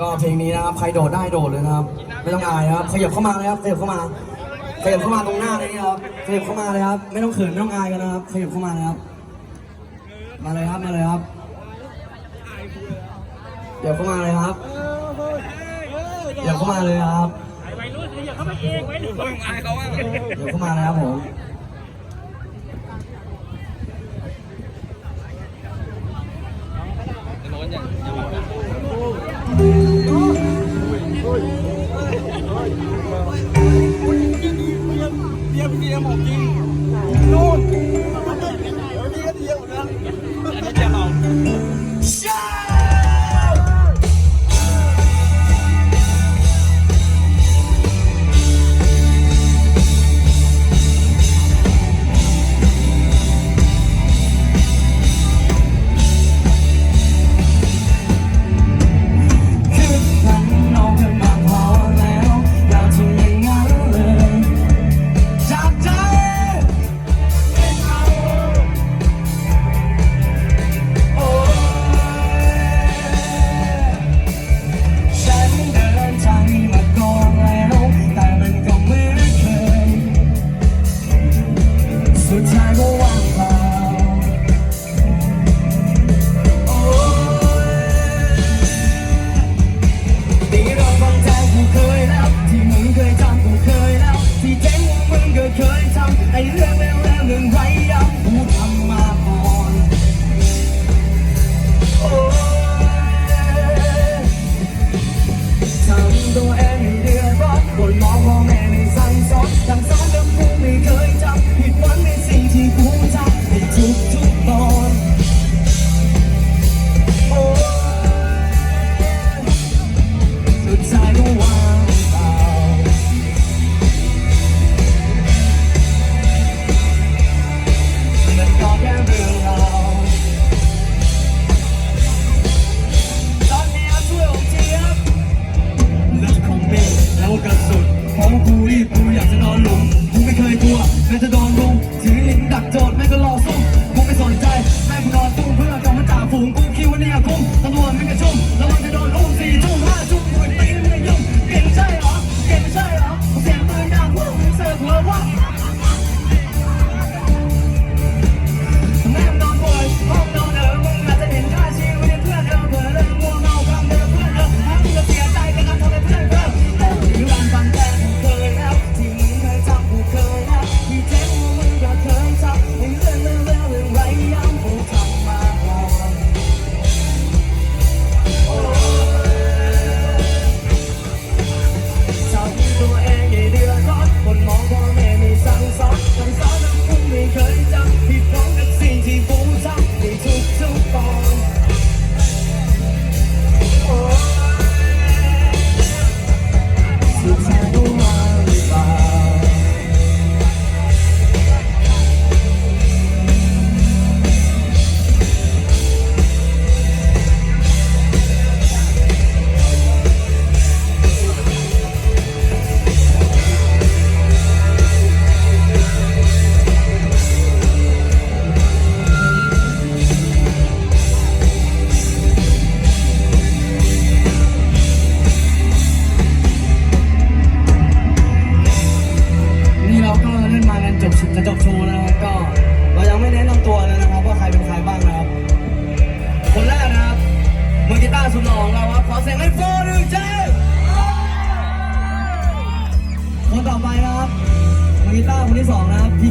ก็เพลงนี้นะครับใครโดดได้โดดเลยนะครับไม่ต้องอายครับขยับเข้ามาเลยครับขยับเข้ามาขยับเข้ามาตรงหน้าเลยครับขยับเข้ามาเลยครับ ไม่ต้องเขินไม่ต้องอายกันนะครับขยับเข้ามาเลยครับ มาเลยครับมาเลยครับเดี๋ยวเข้ามาเลยครับเดี๋ยวเข้ามาเลยครับไอ้รู้นเดี๋ยวเข้ามาเองไว้หนึ่งอายเขาว่าเดี๋ยวเข้ามาเลยครับผม mundo end it.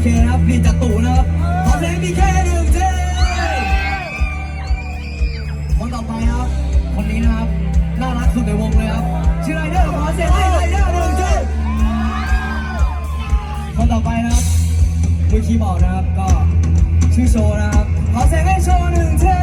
เคนะครับพี่จัตุนะครับขอเพลงมีแค่หนึ่งเจ้คนต่อไปครับ คนนี้นะครับน่ารักสุดในวงเลยครับชื่อไรเดอร์ขอเสียงให้ไรเดอร์หนึ่งเจ้คนต่อไปนะครับมือคีย์บอร์ดนะครับก็ชื่อโชนะครับขอเสียงให้โชหนึ่งเจ้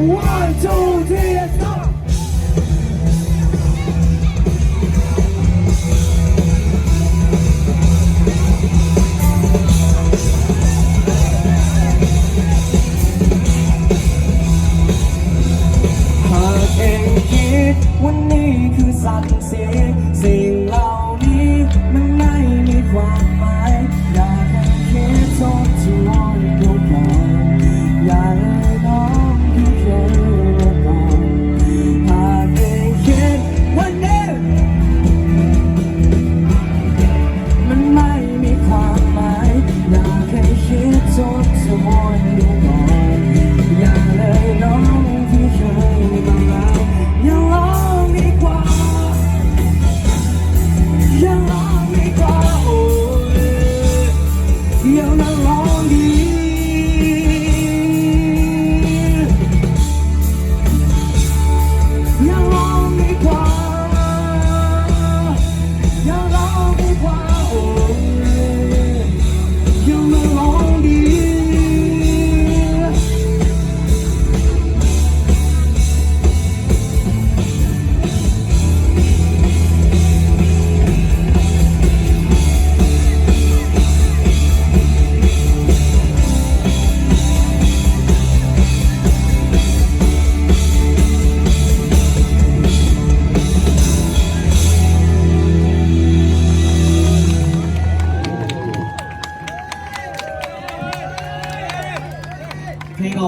One, two, three.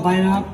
白了。